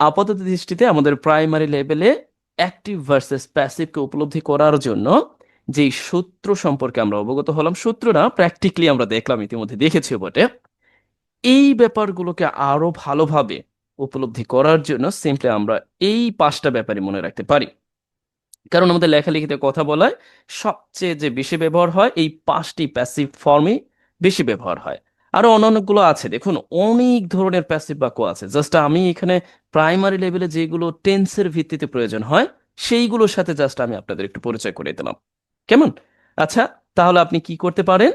আপাতত দৃষ্টিতে আমাদের প্রাইমারি লেভেলে অ্যাক্টিভ ভার্সেস প্যাসিভকে উপলব্ধি করার জন্য যে সূত্র সম্পর্কে আমরা অবগত হলাম সূত্র না প্র্যাকটিক্যালি আমরা দেখলাম, ইতিমধ্যে দেখেছি বটে। এই ব্যাপারগুলোকে আরও ভালোভাবে উপলব্ধি করার জন্য সিম্পলি আমরা এই পাঁচটা ব্যাপারে মনে রাখতে পারি। কারণ আমাদের লেখালেখিতে কথা বলায় সবচেয়ে যে বেশি ব্যবহার হয়, এই পাঁচটি প্যাসিভ ফর্মই বেশি ব্যবহার হয়। আরও অন্যান্যগুলো আছে। দেখুন, অনেক ধরনের প্যাসিভ বাক্য আছে। জাস্ট আমি এখানে প্রাইমারি লেভেলে যেগুলো টেন্সের ভিত্তিতে প্রয়োজন হয়, সেইগুলোর সাথে জাস্ট আমি আপনাদের একটু পরিচয় করে দিলাম। কেমন? আচ্ছা তাহলে আপনি কি করতে পারেন?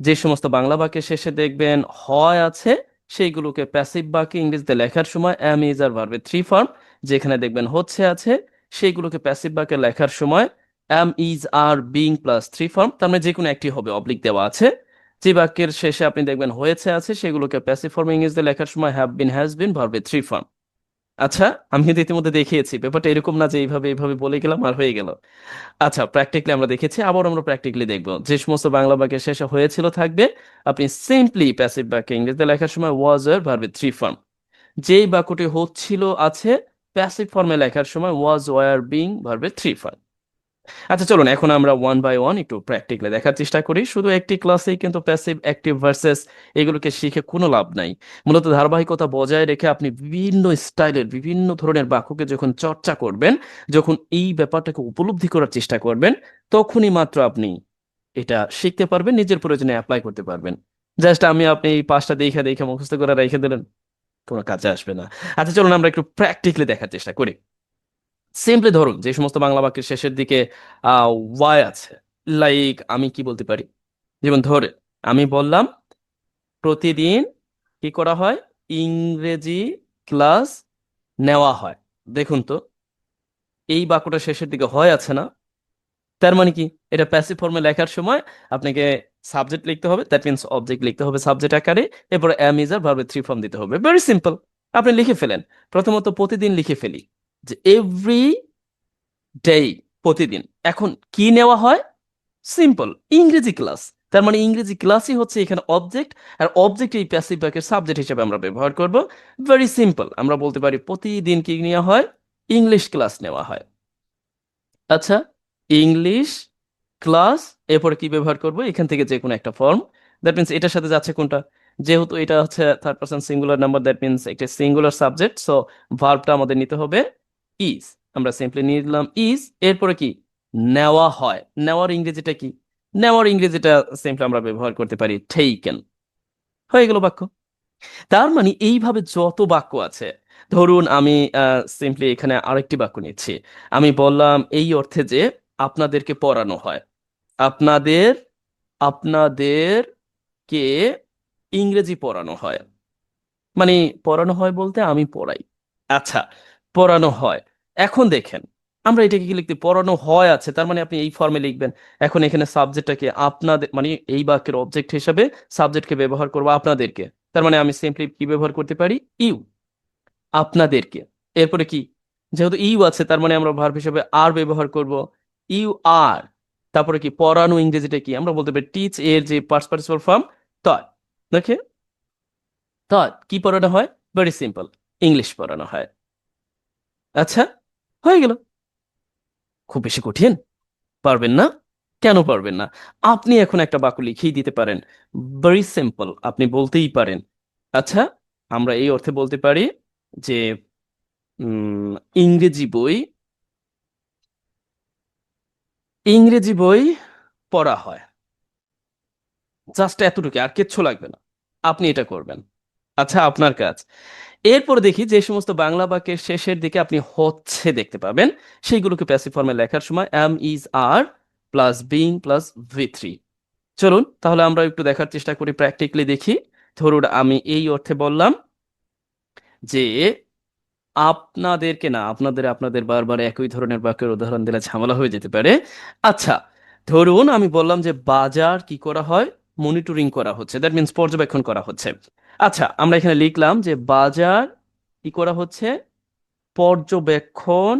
যে সমস্ত বাংলা বাক্যের শেষে দেখবেন, হয় আছে, সেইগুলোকে প্যাসিভ বাক্যে ইংরেজিতে লেখার সময় এম ইজ আর ভার্বের থ্রি ফর্ম যেখানে দেখবেন হচ্ছে আছে, সেইগুলোকে প্যাসিভ বাক্যে লেখার সময় am is are being plus three form তার মানে যে কোনো একটি হবে অবলিক দেওয়া আছে। যে বাক্যের শেষে আপনি দেখবেন হয়েছে আছে, সেগুলোকে প্যাসিভ ফর্ম ইংরেজিতে লেখার সময় হ্যাভ বিন হ্যাজ বিন ভার্বের থ্রি ফর্ম আচ্ছা আমি কিন্তু ইতিমধ্যে দেখিয়েছি, ব্যাপারটা এরকম না যে এইভাবে এইভাবে বলে গেলাম আর হয়ে গেল। আচ্ছা প্র্যাকটিক্যালি আমরা দেখেছি, আবার আমরা প্র্যাকটিক্যালি দেখব। যে সমস্ত বাংলা বাক্যের শেষে হয়েছিল থাকবে, আপনি সিম্পলি প্যাসিভ বাক্যে ইংরেজিতে লেখার সময় ওয়াজ এর ভার্বের থ্রি ফর্ম যেই বাক্যটি হচ্ছিল, আছে প্যাসিভ ফর্মে লেখার সময় ওয়াজ ওয়ার বিং ভার্বের থ্রি ফর্ম আচ্ছা চলুন, এখন আমরা ওয়ান বাই ওয়ান একটু প্র্যাকটিক্যালি দেখার চেষ্টা করি। শুধু একটি ক্লাসেই কিন্তু প্যাসিভ অ্যাক্টিভ ভার্সেস এগুলোকে শিখে কোনো লাভ নাই। মূলত ধারাবাহিকতা বজায় রেখে আপনি বিভিন্ন স্টাইলের, বিভিন্ন ধরনের বাক্যকে যখন চর্চা করবেন, যখন এই ব্যাপারটাকে উপলব্ধি করার চেষ্টা করবেন, তখনই মাত্র আপনি এটা শিখতে পারবেন, নিজের প্রয়োজনে অ্যাপ্লাই করতে পারবেন। জাস্ট আমি আপনি এই পাঁচটা দেখে দেখে মুখস্থ করে রেখে দিলেন, কোনো কাজে আসবে না। আচ্ছা চলুন আমরা একটু প্র্যাকটিক্যালি দেখার চেষ্টা করি। সিম্পলি ধরুন, যে সমস্ত বাংলা বাক্যের শেষের দিকে ওয়াই আছে লাইক আমি কি বলতে পারি? যেমন ধরে, আমি বললাম, প্রতিদিন কি করা হয়? ইংরেজি ক্লাস নেওয়া হয়। দেখুন তো, এই বাক্যটা শেষের দিকে হয় আছে না? তার মানে কি? এটা প্যাসিভ ফর্মে লেখার সময় আপনাকে সাবজেক্ট লিখতে হবে দ্যাট মিনস অবজেক্ট লিখতে হবে সাবজেক্ট আকারে, এরপর am is are three form দিতে হবে। ভেরি সিম্পল আপনি লিখে ফেলেন। প্রথমত প্রতিদিন লিখে ফেলি। যে এভরি ডে প্রতিদিন। এখন কি নেওয়া হয়? সিম্পল ইংরেজি ক্লাস তার মানে ইংরেজি ক্লাসই হচ্ছে এখানে অবজেক্ট আর অবজেক্ট এই প্যাসিভ বাক্যের সাবজেক্ট হিসেবে আমরা ব্যবহার করব। ভেরি সিম্পল আমরা বলতে পারি প্রতিদিন কি নেওয়া হয়? ইংলিশ ক্লাস নেওয়া হয়। আচ্ছা ইংলিশ ক্লাস এরপরে কি ব্যবহার করব? এখান থেকে যে কোনো একটা ফর্ম দ্যাট মিনস এটার সাথে যাচ্ছে কোনটা? যেহেতু এটা হচ্ছে third person singular number that means একটা সিঙ্গুলার সাবজেক্ট সো ভার্বটা আমাদের নিতে হবে। ইজ আমরা সিম্পলি নিয়ে নিলাম ইজ এরপরে কি? নেওয়া হয়। নেওয়ার ইংরেজিটা কি? নেওয়ার ইংরেজিটা সিম্পলি আমরা ব্যবহার করতে পারি টেকেন হয়ে গেল বাক্য। তার মানে এইভাবে যত বাক্য আছে, ধরুন আমি সিম্পলি এখানে আরেকটি বাক্য নিচ্ছি। আমি বললাম এই অর্থে যে আপনাদেরকে পড়ানো হয়। আপনাদের আপনাদেরকে ইংরেজি পড়ানো হয়। মানে পড়ানো হয় বলতে আমি পড়াই। আচ্ছা পড়ানো হয়। এখন দেখেন, আমরা এটাকে কি লিখতে, পড়ানো হয় আছে, তার মানে আপনি এই ফর্মে লিখবেন। এখন এখানে সাবজেক্টটাকে আপনাদের মানে এই বাক্যের অবজেক্ট হিসাবে সাবজেক্টকে ব্যবহার করব আপনাদেরকে। তার মানে আমি সিম্পলি কি ব্যবহার করতে পারি? ইউ আপনাদেরকে। এরপরে কি? যেহেতু ইউ আছে, তার মানে আমরা ভার্ব হিসাবে আর ব্যবহার করব। ইউ আর তারপরে কি? পড়ানো ইংরেজিটা কি? আমরা বলতে পারি টিচ এর যে পার্স পার্টিসিপাল ফর্ম তয় দেখে তয় কি পড়ানো হয়? ভেরি সিম্পল ইংলিশ পড়ানো হয়। আচ্ছা হয়ে গেল। খুব বেশি কঠিন? পারবেন না? কেন পারবেন না? আপনি এখন একটা বাক্য লিখেই দিতে পারেন। ভেরি সিম্পল আপনি বলতেই পারেন। আচ্ছা আমরা এই অর্থে বলতে পারি যে ইংরেজি বই ইংরেজি বই পড়া হয়। জাস্ট এতটুকু, আর কিচ্ছু লাগবে না। আপনি এটা করবেন। আচ্ছা আপনার কাজ। এরপর দেখি যে সমস্ত বাংলা বাক্যের শেষের দিকে আপনি হচ্ছে দেখতে পাবেন। সেইগুলোকে প্যাসিভ ফর্মে লেখার সময় am is are plus being plus V three চলুন, তাহলে আমরা একটু দেখার চেষ্টা করি প্র্যাকটিক্যালি দেখি। ধরুন, আমি এই অর্থে বললাম যে আপনাদেরকে না, আপনাদের আপনাদের বারবার একই ধরনের বাক্যের উদাহরণ দিলে ঝামেলা হয়ে যেতে পারে। আচ্ছা ধরুন, আমি বললাম যে বাজার কি করা হয়? মনিটরিং করা হচ্ছে। দ্যাট মিনস পর্যবেক্ষণ করা হচ্ছে। আচ্ছা আমরা এখানে লিখলাম যে বাজার কি করা হচ্ছে? পর্যবেক্ষণ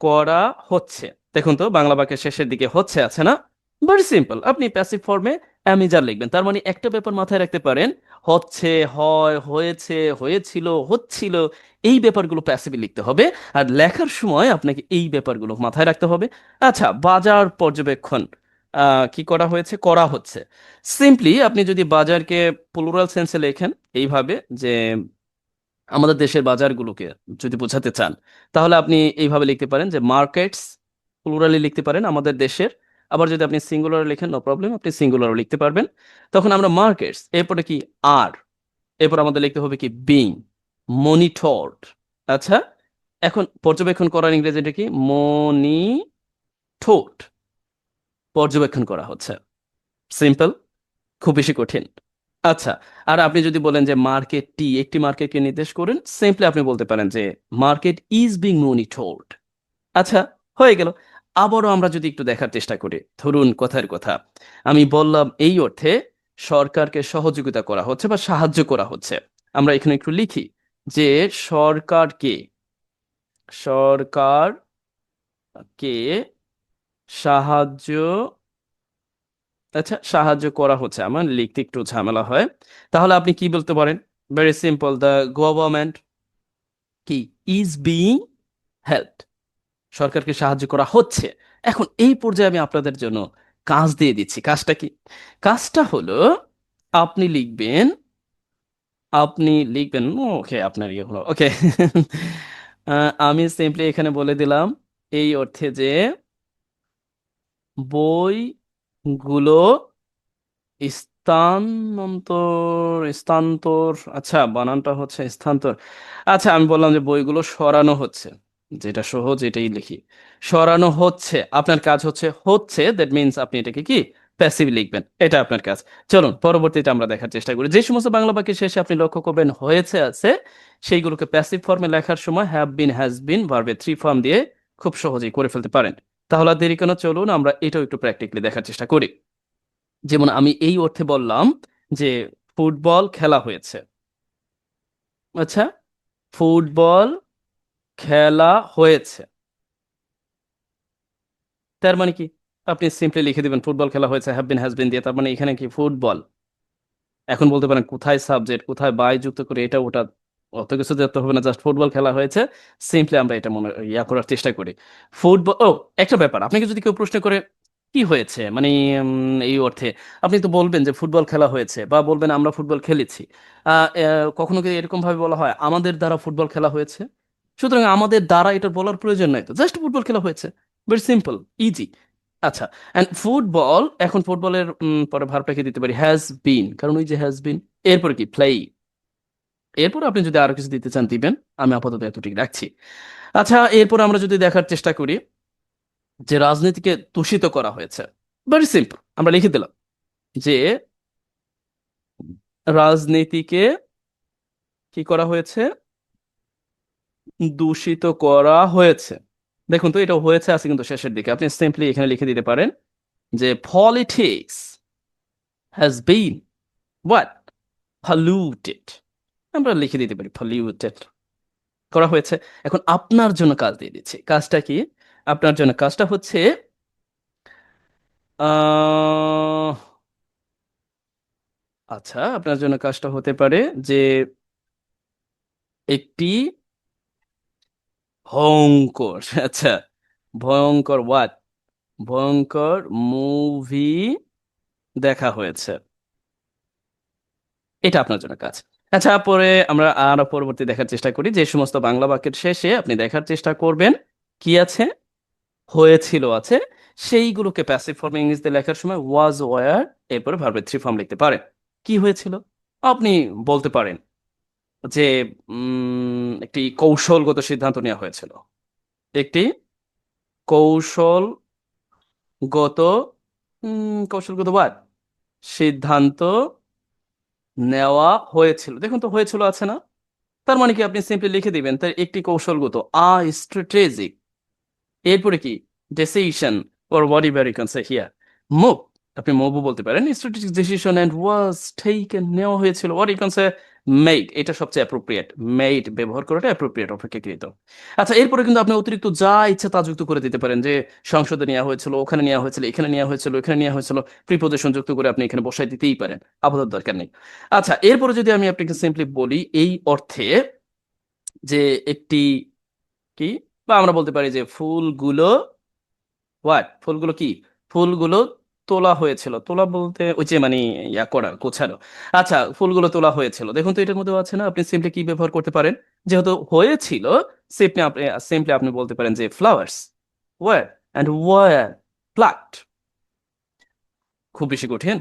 করা হচ্ছে। দেখুন তো, বাংলা বাক্যের শেষের দিকে হচ্ছে আছে না? ভেরি সিম্পল আপনি প্যাসিভ ফর্মে অ্যামিজার লিখবেন। তার মানে একটা ব্যাপার মাথায় রাখতে পারেন, হচ্ছে, হয়, হয়েছে, হয়েছিল, হচ্ছিল, এই ব্যাপারগুলো প্যাসিভে লিখতে হবে। আর লেখার সময় আপনাকে এই ব্যাপারগুলো মাথায় রাখতে হবে। আচ্ছা বাজার পর্যবেক্ষণ। কি করা হয়েছে? করা হচ্ছে। সিম্পলি আপনি যদি বাজারকে প্লুরাল সেন্সে লেখেন এইভাবে যে আমাদের দেশের বাজারগুলোকে যদি বোঝাতে চান, তাহলে আপনি এইভাবে লিখতে পারেন যে মার্কেটস প্লুরালি লিখতে পারেন আমাদের দেশের। আবার যদি আপনি সিঙ্গুলার লেখেন নো প্রবলেম আপনি সিঙ্গুলারও লিখতে পারবেন। তখন আমরা মার্কেটস এরপরে কি আর এরপর আমাদের লিখতে হবে কি বিং মনিটর্ড আচ্ছা এখন পর্যবেক্ষণ করার ইংরেজিটা কি? মনিটোড পর্যবেক্ষণ করা হচ্ছে। সিম্পল খুব বেশি কঠিন। আচ্ছা আর আপনি যদি বলেন যে মার্কেটটি একটি মার্কেটকে নির্দেশ করেন সিম্পলি আপনি বলতে পারেন যে মার্কেট ইজ বিং মনিটর্ড আচ্ছা হয়ে গেল। আবারও আমরা যদি একটু দেখার চেষ্টা করি। ধরুন কথার কথা। আমি বললাম এই অর্থে সরকারকে সহযোগিতা করা হচ্ছে বা সাহায্য করা হচ্ছে। আমরা এখানে একটু লিখি যে সরকারকে সরকারকে সাহায্য আচ্ছা সাহায্য করা হচ্ছে আমার, লিখতে একটু ঝামেলা হয়। তাহলে আপনি কি বলতে পারেন? ভেরি সিম্পল দ্য গভর্নমেন্ট কি? ইজ বিং হেল্প সরকারকে সাহায্য করা হচ্ছে। এখন এই পর্যায়ে আমি আপনাদের জন্য কাজ দিয়ে দিচ্ছি। কাজটা কি? কাজটা হলো, আপনি লিখবেন আপনি লিখবেন, ওকে, আপনার ইয়ে হলো, ওকে। আমি সিম্পলি এখানে বলে দিলাম, এই অর্থে যে বইগুলো স্থানান্তর স্থানান্তর আচ্ছা বানানটা হচ্ছে স্থানান্তর। আচ্ছা আমি বললাম যে বইগুলো সরানো হচ্ছে, যেটা সহজ এটাই লিখি। সরানো হচ্ছে, আপনার কাজ হচ্ছে হচ্ছে দ্যাট মিন্স আপনি এটাকে কি? প্যাসিভ লিখবেন, এটা আপনার কাজ। চলুন, পরবর্তীতে আমরা দেখার চেষ্টা করি। যে সমস্ত বাংলা বাক্যের শেষে আপনি লক্ষ্য করবেন হয়েছে, আছে, সেইগুলোকে প্যাসিভ ফর্মে লেখার সময় হ্যাভ বিন হ্যাজ বিন ভার্বে থ্রি ফর্ম দিয়ে খুব সহজেই করে ফেলতে পারেন। তাহলে আর দেরি কেন? চলুন আমরা এটাও একটু প্র্যাকটিক্যালি দেখার চেষ্টা করি। যেমন আমি এই অর্থে বললাম যে ফুটবল খেলা হয়েছে। আচ্ছা ফুটবল খেলা হয়েছে। তার মানে কি? আপনি সিম্পলি লিখে দিবেন, ফুটবল খেলা হয়েছে হ্যাভ বিন হ্যাজ বিন দিয়ে। তার মানে এখানে কি? ফুটবল। এখন বলতে পারেন, কোথায় সাবজেক্ট কোথায় বাই যুক্ত করে এটা ওটা অত কিছু যেতে হবে না জাস্ট ফুটবল খেলা হয়েছে। সিম্পলি আমরা এটা মনে, ইয়া করার চেষ্টা করি। ফুটবল ও একটা ব্যাপার, আপনাকে যদি কেউ প্রশ্ন করে, কি হয়েছে? মানে এই অর্থে, আপনি তো বলবেন যে ফুটবল খেলা হয়েছে, বা বলবেন আমরা ফুটবল খেলেছি। কখনো কি এরকম ভাবে বলা হয়, আমাদের দ্বারা ফুটবল খেলা হয়েছে? সুতরাং আমাদের দ্বারা এটা বলার প্রয়োজন নাই তো জাস্ট ফুটবল খেলা হয়েছে। ভেরি সিম্পল ইজি আচ্ছা এন্ড ফুটবল এখন ফুটবলের পরে ভার্বটাকে দিতে পারি হ্যাজ বিন কারণ ওই যে হ্যাজ বিন এরপর কি? প্লে এরপর আপনি যদি আরও কিছু দিতে চান, দিবেন। আমি আপাতত এতটুকু রাখছি। আচ্ছা এরপর আমরা যদি দেখার চেষ্টা করি যে রাজনীতিকে দূষিত করা হয়েছে। ভেরি সিম্পল আমরা লিখে দিলাম যে রাজনীতিকে কি করা হয়েছে? দূষিত করা হয়েছে। দেখুন তো এটা হয়েছে, আছে কিন্তু শেষের দিকে। আপনি সিম্পলি এখানে লিখে দিতে পারেন যে politics has been what polluted আমরা লিখে দিতে পারি পলিউটেড করা হয়েছে। এখন আপনার জন্য কাজ দিয়ে দিচ্ছি। কাজটা কি? আপনার জন্য কাজটা হচ্ছে আচ্ছা আপনার জন্য কাজটা হতে পারে যে একটি ভয়ঙ্কর আচ্ছা ভয়ঙ্কর হোয়াট ভয়ঙ্কর মুভি দেখা হয়েছে। এটা আপনার জন্য কাজ। আচ্ছা পরে আমরা আরও পরবর্তী দেখার চেষ্টা করি। যে সমস্ত বাংলা বাক্যের শেষে আপনি দেখার চেষ্টা করবেন, কি আছে? হয়েছিল আছে। সেইগুলোকে প্যাসিভ ফর্মে ইংরেজিতে লেখার সময় ওয়াজ ওয়ার এরপরে ভার্বের থ্রি ফর্ম লিখতে পারেন। কি হয়েছিল? আপনি বলতে পারেন যে একটি কৌশলগত সিদ্ধান্ত নেওয়া হয়েছিল। একটি কৌশলগত কৌশলগত ওয়ার্ড সিদ্ধান্ত নেওয়া হয়েছিল। দেখুন তো, হয়েছিল আছে না? তার মানে কি আপনি সিম্পলি লিখে দিবেন, তার একটি কৌশলগত, আ স্ট্র্যাটেজিক এরপরে কি decision what whatever you can say here move আপনি মুভও বলতে পারেন। Strategic decision and was taken নেওয়া হয়েছিল। What you can say made এটা সবচেয়ে অ্যাপ্রোপ্রিয়েট মেড ব্যবহার করাটা অ্যাপ্রোপ্রিয়েট অপেক্ষাকৃত আচ্ছা এরপরে কিন্তু আপনি অতিরিক্ত যা ইচ্ছা তা যুক্ত করে দিতে পারেন। যে সংসদে নেওয়া হয়েছিল, ওখানে নেওয়া হয়েছিল, এখানে নেওয়া হয়েছিল এখানে নেওয়া হয়েছিল প্রিপোজিশন যুক্ত করে আপনি এখানে বসাই দিতেই পারেন। আপাতত দরকার নেই। আচ্ছা এরপরে যদি আমি আপনাকে সিম্পলি বলি, এই অর্থে যে একটি কি? বা আমরা বলতে পারি যে ফুলগুলো হোয়াট ফুলগুলো কি? ফুলগুলো তোলা হয়েছিল। তোলা বলতে ওই যে মানে ইয়া করা, গোছানো। আচ্ছা ফুলগুলো তোলা হয়েছিল। দেখুন তো এটার মধ্যেও আছে না? আপনি সিম্পলি কি ব্যবহার করতে পারেন? যেহেতু হয়েছিল সিম্পলি আপনি সিম্পলি আপনি বলতে পারেন যে flowers were and were plant খুব বেশি কঠিন।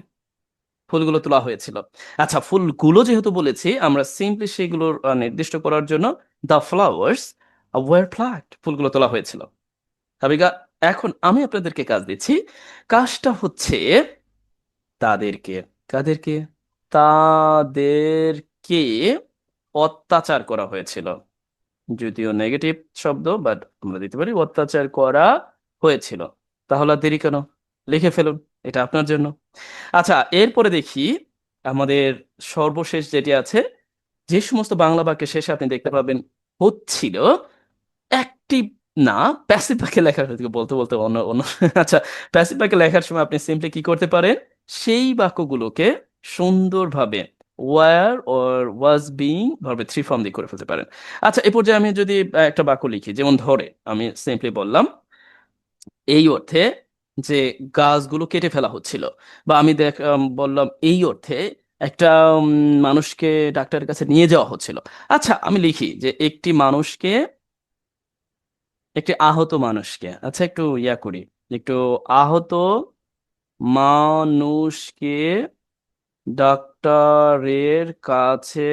ফুলগুলো তোলা হয়েছিল। আচ্ছা ফুলগুলো যেহেতু বলেছি, আমরা সিম্পলি সেগুলোর নির্দিষ্ট করার জন্য দ্য ফ্লাওয়ার্স ওয়ার প্লান্ট ফুলগুলো তোলা হয়েছিল। হাবিকা এখন আমি আপনাদেরকে কাজ দিচ্ছি। কাজটা হচ্ছে তাদেরকে, কাদেরকে? তাদেরকে অত্যাচার করা হয়েছিল। যদিও নেগেটিভ শব্দ বাট আমরা দিতে পারি অত্যাচার করা হয়েছিল। তাহলে দেরি কেন? লিখে ফেলুন, এটা আপনার জন্য। আচ্ছা এরপরে দেখি আমাদের সর্বশেষ যেটি আছে, যে সমস্ত বাংলা বাক্যের শেষে আপনি দেখতে পাবেন, হচ্ছিল অ্যাক্টিভ না প্যাসিভ বাক্যে লেখার থেকে বলতে বলতে অন্য অন্য। আচ্ছা প্যাসিভ বাক্যে লেখার সময় আপনি সিম্পলি কি করতে পারেন? সেই বাক্যগুলোকে সুন্দরভাবে ওয়ার ওর ওয়াজ বিং ভাবে থ্রি ফর্ম দিয়ে করে ফেলতে পারেন। আচ্ছা এ পর্যায়ে আমি যদি একটা বাক্য লিখি, যেমন ধরে, আমি সিম্পলি বললাম, এই অর্থে যে গাছগুলো কেটে ফেলা হচ্ছিল, বা আমি দেখ বললাম এই অর্থে একটা মানুষকে ডাক্তারের কাছে নিয়ে যাওয়া হচ্ছিল। আচ্ছা আমি লিখি যে একটি মানুষকে একটি আহত মানুষকে আচ্ছা একটু ইয়া করি, একটু আহত মানুষকে ডাক্তারের কাছে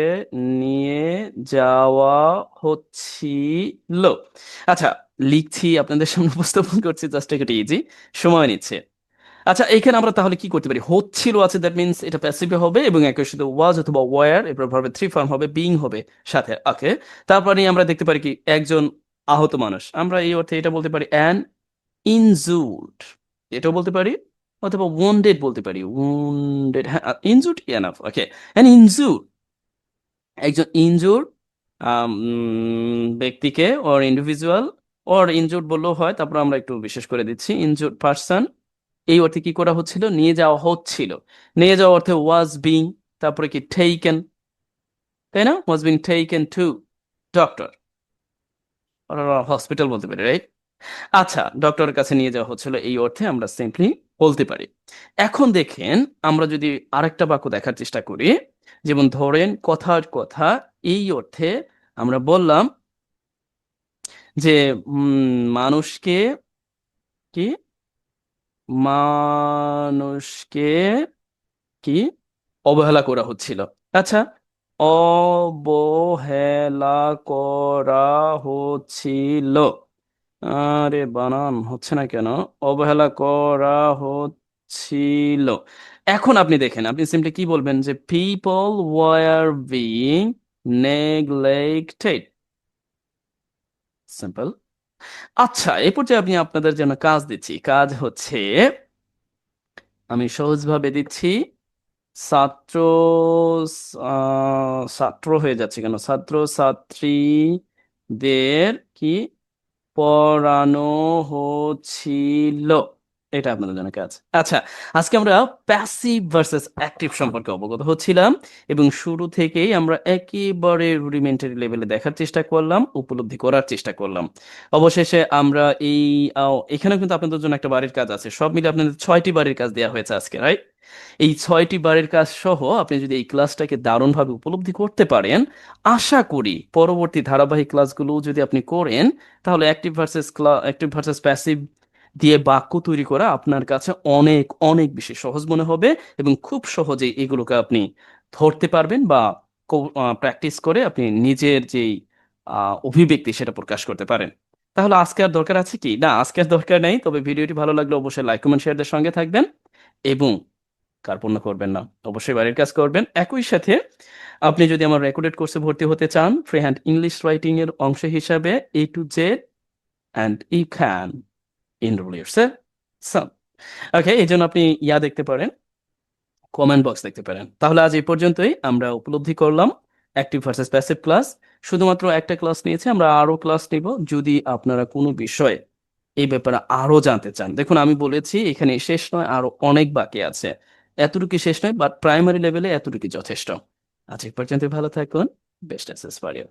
নিয়ে যাওয়া হচ্ছিল। আচ্ছা লিখছি, আপনাদের সামনে উপস্থাপন করছি, জাস্ট একটু ইজি সময় নিচ্ছে। আচ্ছা এখানে আমরা তাহলে কি করতে পারি? হচ্ছিল আছে দ্যাট মিনস এটা প্যাসিভে হবে এবং একই সাথে ওয়াজ অথবা ওয়ার এরপর ভাবে থ্রি ফর্ম হবে বিং হবে সাথে ওকে তারপরে আমরা দেখতে পারি কি, একজন আহত মানুষ। আমরা এই অর্থে এটা বলতে পারি অ্যান ইনজুর্ড এটাও বলতে পারি অথবা ওয়ান্ডেড বলতে পারি। ওয়ান্ডেড হ্যাঁ injured enough okay an injured একজন ইনজুর্ড ব্যক্তিকে অর ইন্ডিভিজুয়াল অর ইনজুর্ড বললেও হয়, তারপর আমরা একটু বিশেষ করে দিচ্ছি ইনজুর্ড পার্সন এই অর্থে কি করা হচ্ছিল? নিয়ে যাওয়া হচ্ছিল। নিয়ে যাওয়া অর্থে ওয়াজ বিং তারপরে কি টেকেন তাই না? Was being taken to doctor hospital বলতে পারি রাইট আচ্ছা ডক্টরের কাছে নিয়ে যাওয়া হচ্ছিল এই অর্থে আমরা সিম্পলি বলতে পারি। এখন দেখেন, আমরা যদি আরেকটা বাক্য দেখার চেষ্টা করি, যেমন ধরেন কথার কথা, এই অর্থে আমরা বললাম যে মানুষকে কি? মানুষকে কি? অবহেলা করা হচ্ছিল। আচ্ছা অবহেলা করা হচ্ছিল। আরে বানান, হচ্ছে না কেন? অবহেলা করা হচ্ছিল। এখন আপনি দেখেন, আপনি সিম্পলি কি বলবেন? যে people were being neglected simple আচ্ছা এ পর্যায়ে আমি আপনাদের জন্য কাজ দিচ্ছি। কাজ হচ্ছে, আমি সহজভাবে দিচ্ছি ছাত্র ছাত্র হয়ে যাচ্ছে কেন? ছাত্র ছাত্রীদের কি পড়ানো হচ্ছিল? এটা আপনাদের জন্য কাজ। আচ্ছা আজকে আমরা প্যাসিভ ভার্সেস অ্যাক্টিভ সম্পর্কে অবগত হচ্ছিলাম এবং শুরু থেকেই আমরা একেবারে রুডিমেন্টারি লেভেলে দেখার চেষ্টা করলাম উপলব্ধি করার চেষ্টা করলাম। অবশেষে আমরা এই আহ, এখানে কিন্তু আপনাদের জন্য একটা বাড়ির কাজ আছে। সব মিলে আপনাদের ছয়টি বাড়ির কাজ দেওয়া হয়েছে আজকে রাইট এই ছয়টি বারের কাজ সহ আপনি যদি এই ক্লাসটাকে দারুণভাবে উপলব্ধি করতে পারেন, আশা করি পরবর্তী ধারাবাহিক ক্লাসগুলো যদি আপনি করেন, তাহলে active versus active versus passive দিয়ে বাক্য তৈরি করা আপনার কাছে অনেক অনেক বেশি সহজ মনে হবে এবং খুব সহজেই এগুলোকে আপনি ধরতে পারবেন বা প্র্যাকটিস করে আপনি নিজের যেই অভিব্যক্তি সেটা প্রকাশ করতে পারেন। তাহলে আজকে আর দরকার আছে কি? না, আজকে আর দরকার নেই, তবে ভিডিওটি ভালো লাগলে অবশ্যই লাইক কমেন্ট শেয়ারদের সঙ্গে থাকবেন এবং কার্পণ্য করবেন না। অবশ্যই বাড়ির কাজ করবেন। একই সাথে আপনি যদি আমার রেকর্ডেড কোর্সে ভর্তি হতে চান ফ্রি হ্যান্ড ইংলিশ রাইটিং এর অংশ হিসাবে A to Z and you can. So, okay এই জন্য আপনি ইয়া দেখতে পারেন কমেন্ট বক্স দেখতে পারেন। তাহলে আজ এই পর্যন্তই আমরা উপলব্ধি করলাম অ্যাক্টিভ ভার্সেস প্যাসিভ ক্লাস শুধুমাত্র একটা ক্লাস নিয়েছি আমরা আরও ক্লাস নিব। যদি আপনারা কোনো বিষয়ে এই ব্যাপারে আরও জানতে চান দেখুন আমি বলেছি এখানে শেষ নয় আরও অনেক বাকি আছে। এতটুকু শেষ নয় বাট প্রাইমারি লেভেলে এতটুকু যথেষ্ট। আজ এই পর্যন্ত ভালো থাকুন বেস্ট অ্যাসেস ইউ